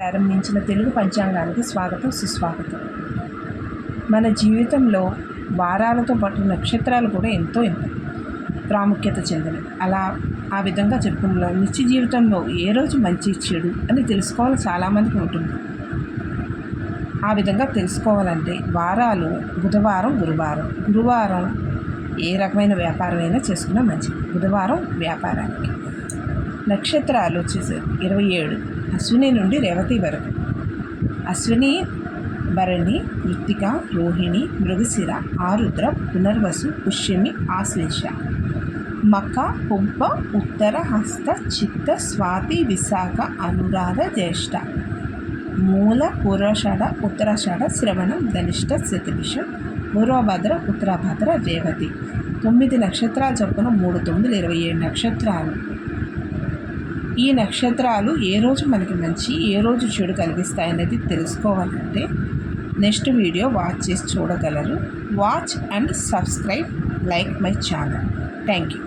ప్రారంభించిన తెలుగు పంచాంగానికి స్వాగతం సుస్వాగతం. మన జీవితంలో వారాలతో పాటు నక్షత్రాలు కూడా ఎంతో ప్రాముఖ్యత చెందినవి. అలా ఆ విధంగా చెప్పడంలో నిత్య జీవితంలో ఏ రోజు మంచి చెడు అని తెలుసుకోవాలి చాలామందికి ఉంటుంది. ఆ విధంగా తెలుసుకోవాలంటే వారాలు బుధవారం గురువారం. గురువారం ఏ రకమైన వ్యాపారం అయినా చేసుకున్నా మంచిది. బుధవారం వ్యాపారానికి. నక్షత్రాలు వచ్చేసి ఇరవై ఏడు. అశ్విని నుండి రేవతి వరకు. అశ్విని భరణి కృత్తిక రోహిణి మృగశిర ఆరుద్ర పునర్వసు పుష్యమి ఆశ్లేష. మక పుబ్బ ఉత్తర హస్త చిత్త స్వాతి విశాఖ అనురాధ జ్యేష్ఠ. మూల పూర్వషాఢ ఉత్తరాషాఢ శ్రవణం ధనిష్ట శతభిషం పూర్వభద్ర ఉత్తరాభద్ర రేవతి. తొమ్మిది నక్షత్రాలు చొప్పున మూడు తొమ్మిది ఇరవై ఏడు నక్షత్రాలు. ఈ నక్షత్రాలు ఏ రోజు మనకి మంచి ఏ రోజు చెడు కలిగిస్తాయి అనేది తెలుసుకోవాలంటే నెక్స్ట్ వీడియో వాచ్ చేసి చూడగలరు. Watch and subscribe like my channel. Thank you